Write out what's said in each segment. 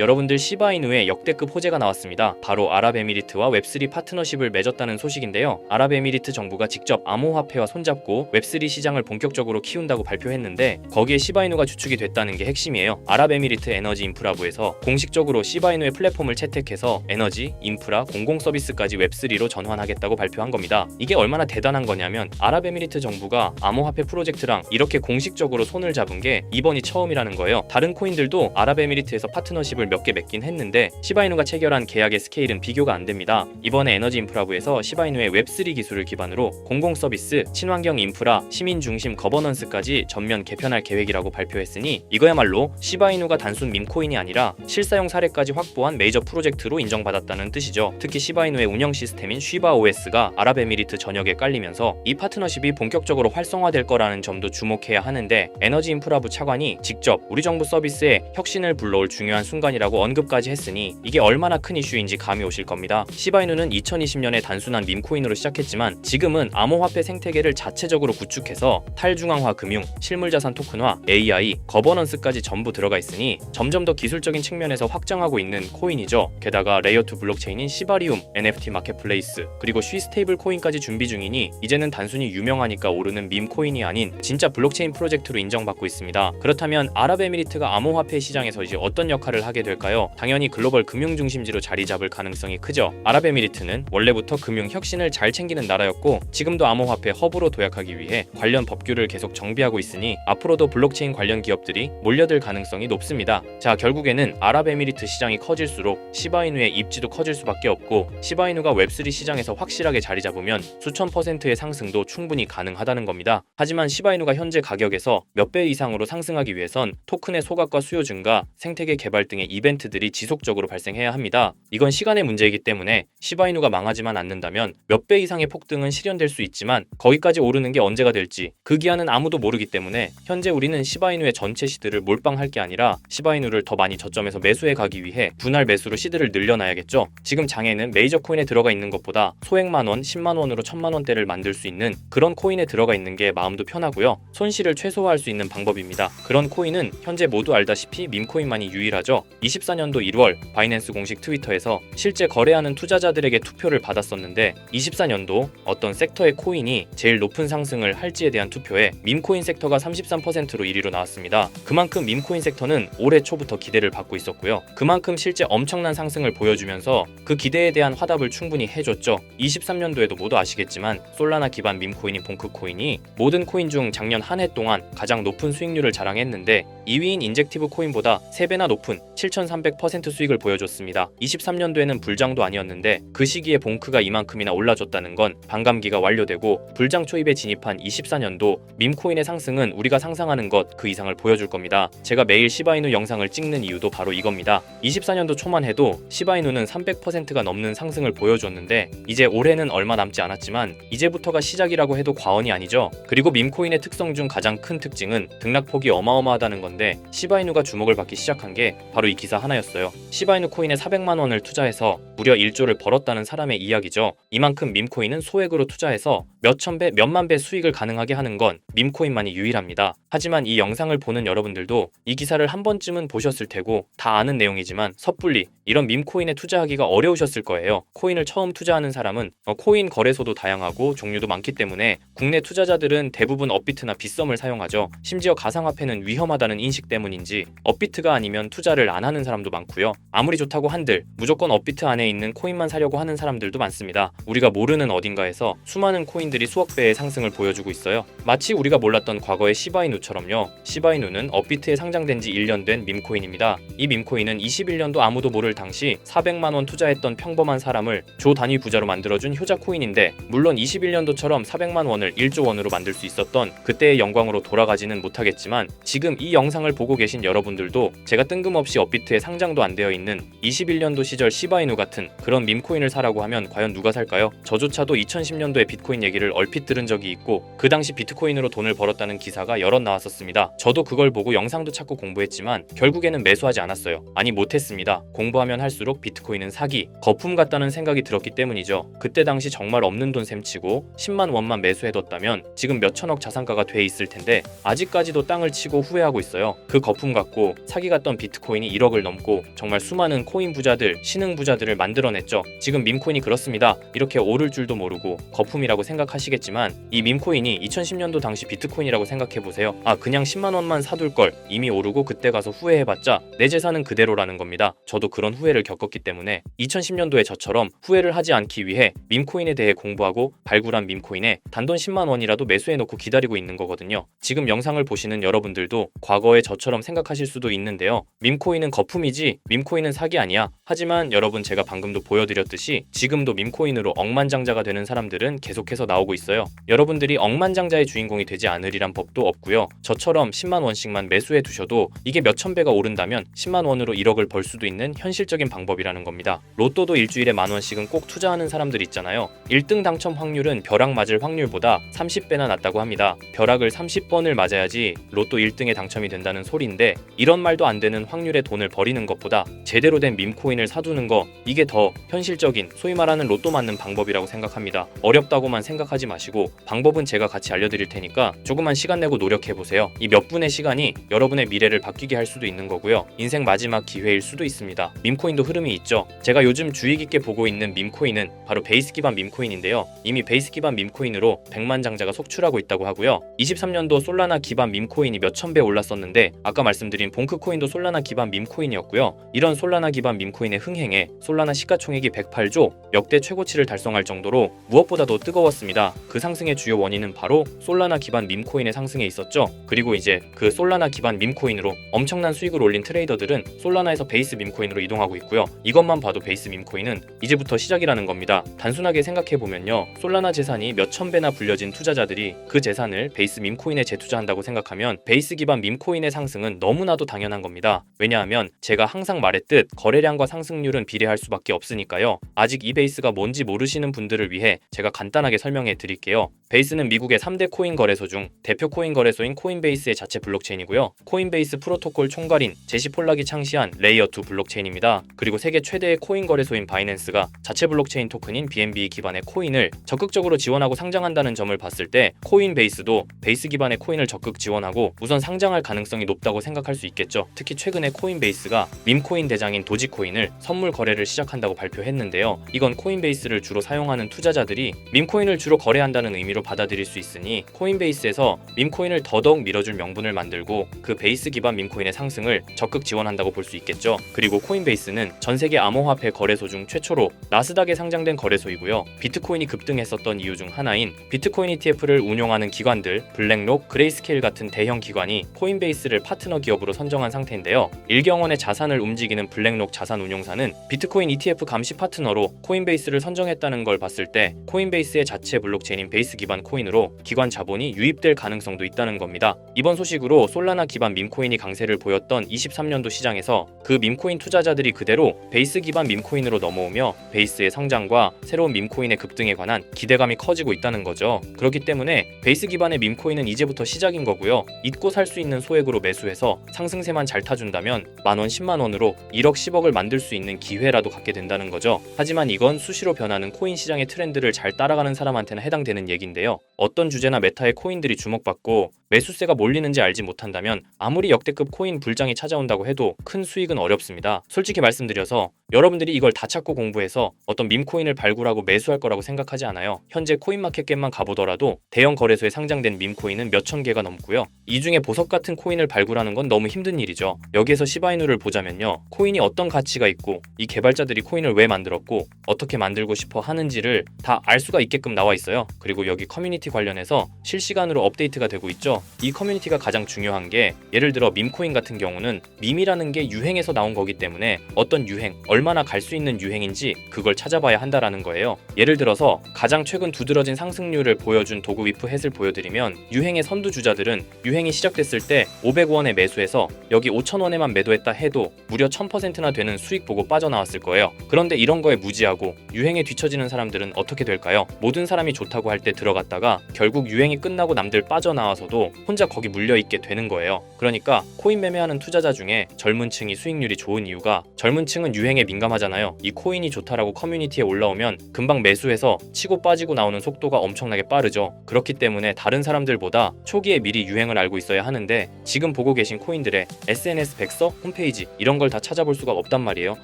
여러분들 시바이누의 역대급 호재가 나왔습니다. 바로 아랍에미리트와 웹3 파트너십을 맺었다는 소식인데요. 아랍에미리트 정부가 직접 암호화폐와 손잡고 웹3 시장을 본격적으로 키운다고 발표했는데 거기에 시바이누가 주축이 됐다는 게 핵심이에요. 아랍에미리트 에너지 인프라부에서 공식적으로 시바이누의 플랫폼을 채택해서 에너지, 인프라, 공공 서비스까지 웹3로 전환하겠다고 발표한 겁니다. 이게 얼마나 대단한 거냐면 아랍에미리트 정부가 암호화폐 프로젝트랑 이렇게 공식적으로 손을 잡은 게 이번이 처음이라는 거예요. 다른 코인들도 아랍에미리트에서 파트너십을 몇 개 맺긴 했는데 시바이누가 체결한 계약의 스케일은 비교가 안 됩니다. 이번에 에너지 인프라부에서 시바이누의 웹3 기술을 기반으로 공공 서비스, 친환경 인프라, 시민 중심 거버넌스까지 전면 개편할 계획이라고 발표했으니 이거야말로 시바이누가 단순 밈코인이 아니라 실사용 사례까지 확보한 메이저 프로젝트로 인정받았다는 뜻이죠. 특히 시바이누의 운영 시스템인 쉬바 OS가 아랍에미리트 전역에 깔리면서 이 파트너십이 본격적으로 활성화될 거라는 점도 주목해야 하는데 에너지 인프라부 차관이 직접 우리 정부 서비스에 혁신을 불러올 중요한 순간이라 고 언급까지 했으니 이게 얼마나 큰 이슈인지 감이 오실 겁니다. 시바이누는 2020년에 단순한 밈코인으로 시작했지만 지금은 암호화폐 생태계를 자체적으로 구축해서 탈중앙화 금융, 실물자산 토큰화, AI, 거버넌스까지 전부 들어가 있으니 점점 더 기술적인 측면에서 확장하고 있는 코인이죠. 게다가 레이어2 블록체인인 시바리움, NFT 마켓플레이스, 그리고 쉬 스테이블 코인까지 준비 중이니 이제는 단순히 유명하니까 오르는 밈 코인이 아닌 진짜 블록체인 프로젝트로 인정받고 있습니다. 그렇다면 아랍에미리트가 암호화폐 시장에서 이제 어떤 역할을 하게 될까요? 당연히 글로벌 금융 중심지로 자리 잡을 가능성이 크죠. 아랍에미리트는 원래부터 금융 혁신을 잘 챙기는 나라였고 지금도 암호화폐 허브로 도약하기 위해 관련 법규를 계속 정비하고 있으니 앞으로도 블록체인 관련 기업들이 몰려들 가능성이 높습니다. 자, 결국에는 아랍에미리트 시장이 커질수록 시바이누의 입지도 커질 수밖에 없고 시바이누가 웹3 시장에서 확실하게 자리 잡으면 수천 퍼센트의 상승도 충분히 가능하다는 겁니다. 하지만 시바이누가 현재 가격에서 몇 배 이상으로 상승하기 위해선 토큰의 소각과 수요 증가, 생태계 개발 등의 이벤트들이 지속적으로 발생해야 합니다. 이건 시간의 문제이기 때문에 시바이누가 망하지만 않는다면 몇 배 이상의 폭등은 실현될 수 있지만 거기까지 오르는 게 언제가 될지 그 기한은 아무도 모르기 때문에 현재 우리는 시바이누의 전체 시드를 몰빵할 게 아니라 시바이누를 더 많이 저점에서 매수해 가기 위해 분할 매수로 시드를 늘려놔야겠죠. 지금 장에는 메이저 코인에 들어가 있는 것보다 소액만 원, 10만 원으로 1000만 원대를 만들 수 있는 그런 코인에 들어가 있는 게 마음도 편하고요. 손실을 최소화할 수 있는 방법입니다. 그런 코인은 현재 모두 알다시피 밈코인만이 유일하죠. 24년도 1월 바이낸스 공식 트위터에서 실제 거래하는 투자자들에게 투표를 받았었는데 24년도 어떤 섹터의 코인이 제일 높은 상승을 할지에 대한 투표에 밈코인 섹터가 33%로 1위로 나왔습니다. 그만큼 밈코인 섹터는 올해 초부터 기대를 받고 있었고요. 그만큼 실제 엄청난 상승을 보여주면서 그 기대에 대한 화답을 충분히 해줬죠. 23년도에도 모두 아시겠지만 솔라나 기반 밈코인인 봉크코인이 모든 코인 중 작년 한 해 동안 가장 높은 수익률을 자랑했는데 2위인 인젝티브 코인보다 3배나 높은 7,300% 수익을 보여줬습니다. 23년도에는 불장도 아니었는데 그 시기에 봉크가 이만큼이나 올라줬다는 건 반감기가 완료되고 불장 초입에 진입한 24년도 밈코인의 상승은 우리가 상상하는 것 그 이상을 보여줄 겁니다. 제가 매일 시바이누 영상을 찍는 이유도 바로 이겁니다. 24년도 초만 해도 시바이누는 300%가 넘는 상승을 보여줬는데 이제 올해는 얼마 남지 않았지만 이제부터가 시작이라고 해도 과언이 아니죠. 그리고 밈코인의 특성 중 가장 큰 특징은 등락폭이 어마어마하다는 건데 시바이누가 주목을 받기 시작한 게 바로 이 기사 하나였어요. 시바이누 코인에 400만 원을 투자해서 무려 1조를 벌었다는 사람의 이야기죠. 이만큼 밈코인은 소액으로 투자해서 몇천 배, 몇만 배 수익을 가능하게 하는 건 밈코인만이 유일합니다. 하지만 이 영상을 보는 여러분들도 이 기사를 한 번쯤은 보셨을 테고 다 아는 내용이지만 섣불리 이런 밈코인에 투자하기가 어려우셨을 거예요. 코인을 처음 투자하는 사람은 어, 코인 거래소도 다양하고 종류도 많기 때문에 국내 투자자들은 대부분 업비트나 빗썸을 사용하죠. 심지어 가상화폐는 위험하다는 인식 때문인지 업비트가 아니면 투자를 안 하는 사람도 많고요. 아무리 좋다고 한들 무조건 업비트 안에 있는 코인만 사려고 하는 사람들도 많습니다. 우리가 모르는 어딘가에서 수많은 코인들이 수억 배의 상승을 보여주고 있어요. 마치 우리가 몰랐던 과거의 시바이누처럼요. 시바이누는 업비트에 상장된 지 1년 된 밈코인입니다. 이 밈코인은 21년도 아무도 모를 당시 400만 원 투자했던 평범한 사람을 조 단위 부자로 만들어준 효자 코인인데 물론 21년도처럼 400만 원을 1조 원으로 만들 수 있었던 그때의 영광으로 돌아가지는 못하겠지만 지금 이 영 상을 보고 계신 여러분들도 제가 뜬금없이 업비트에 상장도 안 되어 있는 21년도 시절 시바이누 같은 그런 밈코인을 사라고 하면 과연 누가 살까요? 저조차도 2010년도에 비트코인 얘기를 얼핏 들은 적이 있고 그 당시 비트코인으로 돈을 벌었다는 기사가 여럿 나왔었습니다. 저도 그걸 보고 영상도 찾고 공부했지만 결국에는 매수하지 않았어요. 아니 못했습니다. 공부하면 할수록 비트코인은 사기, 거품 같다는 생각이 들었기 때문이죠. 그때 당시 정말 없는 돈 셈치고 10만 원만 매수해뒀다면 지금 몇천억 자산가가 돼 있을 텐데 아직까지도 땅을 치고 후회하고 있어요. 그 거품 갖고 사기 같던 비트코인이 1억을 넘고 정말 수많은 코인 부자들, 신흥 부자들을 만들어냈죠. 지금 밈코인이 그렇습니다. 이렇게 오를 줄도 모르고 거품이라고 생각하시겠지만 이 밈코인이 2010년도 당시 비트코인이라고 생각해 보세요. 아 그냥 10만 원만 사둘 걸 이미 오르고 그때 가서 후회해봤자 내 재산은 그대로라는 겁니다. 저도 그런 후회를 겪었기 때문에 2010년도에 저처럼 후회를 하지 않기 위해 밈코인에 대해 공부하고 발굴한 밈코인에 단돈 10만 원이라도 매수해놓고 기다리고 있는 거거든요. 지금 영상을 보시는 여러분들도 과거 에 저처럼 생각하실 수도 있는데요. 밈코인은 거품이지 밈코인은 사기 아니야. 하지만 여러분 제가 방금도 보여드렸듯이 지금도 밈코인으로 억만장자가 되는 사람들은 계속해서 나오고 있어요. 여러분들이 억만장자의 주인공이 되지 않으리란 법도 없고요. 저처럼 10만 원씩만 매수해 두셔도 이게 몇천 배가 오른다면 10만 원으로 1억을 벌 수도 있는 현실적인 방법이라는 겁니다. 로또도 일주일에 만 원씩은 꼭 투자하는 사람들 있잖아요. 1등 당첨 확률은 벼락 맞을 확률보다 30배나 낮다고 합니다. 벼락을 30번을 맞아야지 로또 1등에 당첨이 된다는 소리인데 이런 말도 안 되는 확률의 돈을 버리는 것보다 제대로 된 밈코인을 사두는 거 이게 더 현실적인 소위 말하는 로또 맞는 방법이라고 생각합니다. 어렵다고만 생각하지 마시고 방법은 제가 같이 알려드릴 테니까 조금만 시간 내고 노력해 보세요. 이 몇 분의 시간이 여러분의 미래를 바뀌게 할 수도 있는 거고요. 인생 마지막 기회일 수도 있습니다. 밈코인도 흐름이 있죠. 제가 요즘 주의 깊게 보고 있는 밈코인은 바로 베이스 기반 밈코인인데요. 이미 베이스 기반 밈코인으로 100만 장자가 속출하고 있다고 하고요. 23년도 솔라나 기반 밈코인이 몇천 배 올랐었는데 아까 말씀드린 봉크 코인도 솔라나 기반 밈코인이었고요. 이런 솔라나 기반 밈코인의 흥행에 솔라나 시가총액이 108조 역대 최고치를 달성할 정도로 무엇보다도 뜨거웠습니다. 그 상승의 주요 원인은 바로 솔라나 기반 밈코인의 상승에 있었죠. 그리고 이제 그 솔라나 기반 밈코인으로 엄청난 수익을 올린 트레이더들은 솔라나에서 베이스 밈코인으로 이동하고 있고요. 이것만 봐도 베이스 밈코인은 이제부터 시작이라는 겁니다. 단순하게 생각해 보면요. 솔라나 재산이 몇 천 배나 불려진 투자자들이 그 재산을 베이스 밈코인에 재투자한다고 생각하면 베이스 기반 밈코인 의 상승은 너무나도 당연한 겁니다. 왜냐하면 제가 항상 말했듯 거래량과 상승률은 비례할 수밖에 없으니까요. 아직 이 베이스가 뭔지 모르시는 분들을 위해 제가 간단하게 설명해 드릴게요. 베이스는 미국의 3대 코인 거래소 중 대표 코인 거래소인 코인베이스의 자체 블록체인이고요. 코인베이스 프로토콜 총괄인 제시 폴락이 창시한 레이어 2 블록체인입니다. 그리고 세계 최대의 코인 거래소인 바이낸스가 자체 블록체인 토큰인 BNB 기반의 코인을 적극적으로 지원하고 상장한다는 점을 봤을 때 코인베이스도 베이스 기반의 코인을 적극 지원하고 우선 상장할 가능성이 높다고 생각할 수 있겠죠. 특히 최근에 코인베이스가 밈코인 대장인 도지코인을 선물 거래를 시작한다고 발표했는데요. 이건 코인베이스를 주로 사용하는 투자자들이 밈코인을 주로 거래한다는 의미로 받아들일 수 있으니 코인베이스에서 밈코인을 더더욱 밀어줄 명분을 만들고 그 베이스 기반 밈코인의 상승을 적극 지원한다고 볼 수 있겠죠. 그리고 코인베이스는 전 세계 암호화폐 거래소 중 최초로 나스닥에 상장된 거래소이고요. 비트코인이 급등했었던 이유 중 하나인 비트코인 ETF를 운용하는 기관들 블랙록, 그레이스케일 같은 대형 기관이 코인베이스를 파트너 기업으로 선정한 상태인데요. 일경원의 자산을 움직이는 블랙록 자산 운용사는 비트코인 ETF 감시 파트너로 코인베이스를 선정했다는 걸 봤을 때 코인베이스의 자체 블록체인인 베이스 기반 코인으로 기관 자본이 유입될 가능성도 있다는 겁니다. 이번 소식으로 솔라나 기반 밈코인이 강세를 보였던 23년도 시장에서 그 밈코인 투자자들이 그대로 베이스 기반 밈코인으로 넘어오며 베이스의 성장과 새로운 밈코인의 급등에 관한 기대감이 커지고 있다는 거죠. 그렇기 때문에 베이스 기반의 밈코인은 이제부터 시작인 거고요. 잊고 살 수 있는 소액으로 매수해서 상승세만 잘 타준다면 만원 10만 원으로 1억 10억을 만들 수 있는 기회라도 갖게 된다는 거죠. 하지만 이건 수시로 변하는 코인 시장의 트렌드를 잘 따라가는 사람한테는 해당되는 얘기인데 요. 어떤 주제나 메타의 코인들이 주목받고 매수세가 몰리는지 알지 못한다면 아무리 역대급 코인 불장이 찾아온다고 해도 큰 수익은 어렵습니다. 솔직히 말씀드려서 여러분들이 이걸 다 찾고 공부해서 어떤 밈코인을 발굴하고 매수할 거라고 생각하지 않아요. 현재 코인마켓겟만 가보더라도 대형 거래소에 상장된 밈코인은 몇천 개가 넘고요. 이 중에 보석 같은 코인을 발굴하는 건 너무 힘든 일이죠. 여기에서 시바이누를 보자면요. 코인이 어떤 가치가 있고 이 개발자들이 코인을 왜 만들었고 어떻게 만들고 싶어 하는지를 다 알 수가 있게끔 나와 있어요. 그리고 여기 커뮤니티 관련해서 실시간으로 업데이트가 되고 있죠. 이 커뮤니티가 가장 중요한 게 예를 들어 밈코인 같은 경우는 밈이라는 게 유행에서 나온 거기 때문에 어떤 유행, 얼마나 갈 수 있는 유행인지 그걸 찾아봐야 한다라는 거예요. 예를 들어서 가장 최근 두드러진 상승률을 보여준 도구 위프 햇을 보여드리면 유행의 선두주자들은 유행이 시작됐을 때 500원에 매수해서 여기 5,000원에만 매도했다 해도 무려 1000%나 되는 수익 보고 빠져나왔을 거예요. 그런데 이런 거에 무지하고 유행에 뒤처지는 사람들은 어떻게 될까요? 모든 사람이 좋다고 할 때 들어갔다가 결국 유행이 끝나고 남들 빠져나와서도 혼자 거기 물려 있게 되는 거예요. 그러니까 코인 매매하는 투자자 중에 젊은 층이 수익률이 좋은 이유가 젊은 층은 유행에 민감하잖아요. 이 코인이 좋다라고 커뮤니티에 올라오면 금방 매수해서 치고 빠지고 나오는 속도가 엄청나게 빠르죠. 그렇기 때문에 다른 사람들보다 초기에 미리 유행을 알고 있어야 하는데 지금 보고 계신 코인들의 SNS 백서, 홈페이지 이런 걸 다 찾아볼 수가 없단 말이에요.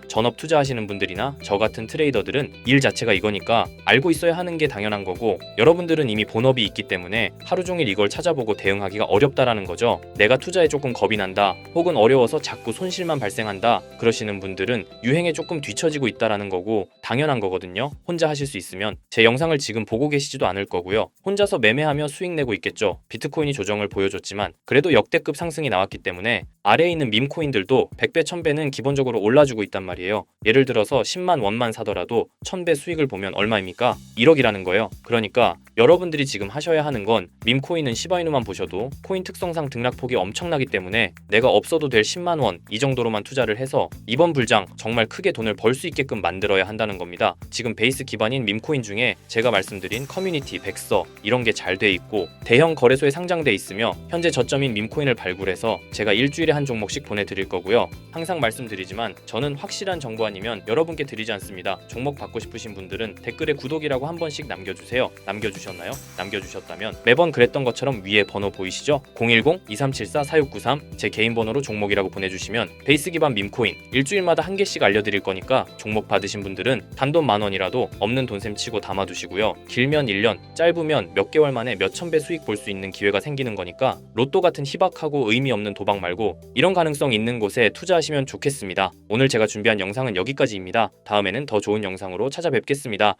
전업 투자하시는 분들이나 저 같은 트레이더들은 일 자체가 이거니까 알고 있어야 하는 게 당연한 거고 여러분들은 이미 본업이 있기 때문에 하루 종일 이걸 찾아보고 대응 하기가 어렵다라는 거죠. 내가 투자에 조금 겁이 난다 혹은 어려워서 자꾸 손실만 발생한다 그러시는 분들은 유행에 조금 뒤처지고 있다라는 거고 당연한 거거든요. 혼자 하실 수 있으면 제 영상을 지금 보고 계시지도 않을 거고요. 혼자서 매매하며 수익 내고 있겠죠. 비트코인이 조정을 보여줬지만 그래도 역대급 상승이 나왔기 때문에 아래에 있는 밈코인들도 100배, 1000배는 기본적으로 올라주고 있단 말이에요. 예를 들어서 10만 원만 사더라도 1000배 수익을 보면 얼마입니까? 1억이라는 거예요. 그러니까 여러분들이 지금 하셔야 하는 건 밈코인은 시바이누만 보셔 도 코인 특성상 등락폭이 엄청나기 때문에 내가 없어도 될 10만 원 이 정도로만 투자를 해서 이번 불장 정말 크게 돈을 벌 수 있게끔 만들어야 한다는 겁니다. 지금 베이스 기반인 밈코인 중에 제가 말씀드린 커뮤니티, 백서 이런 게 잘 돼 있고 대형 거래소에 상장돼 있으며 현재 저점인 밈코인을 발굴해서 제가 일주일에 한 종목씩 보내드릴 거고요. 항상 말씀드리지만 저는 확실한 정보 아니면 여러분께 드리지 않습니다. 종목 받고 싶으신 분들은 댓글에 구독이라고 한 번씩 남겨주세요. 남겨주셨나요? 남겨주셨다면 매번 그랬던 것처럼 위에 번호 보이시죠? 010-2374-4693 제 개인 번호로 종목이라고 보내주시면 베이스 기반 밈코인 일주일마다 한 개씩 알려드릴 거니까 종목 받으신 분들은 단돈 만 원이라도 없는 돈셈 치고 담아두시고요. 길면 1년, 짧으면 몇 개월 만에 몇천 배 수익 볼 수 있는 기회가 생기는 거니까 로또 같은 희박하고 의미 없는 도박 말고 이런 가능성 있는 곳에 투자하시면 좋겠습니다. 오늘 제가 준비한 영상은 여기까지입니다. 다음에는 더 좋은 영상으로 찾아뵙겠습니다.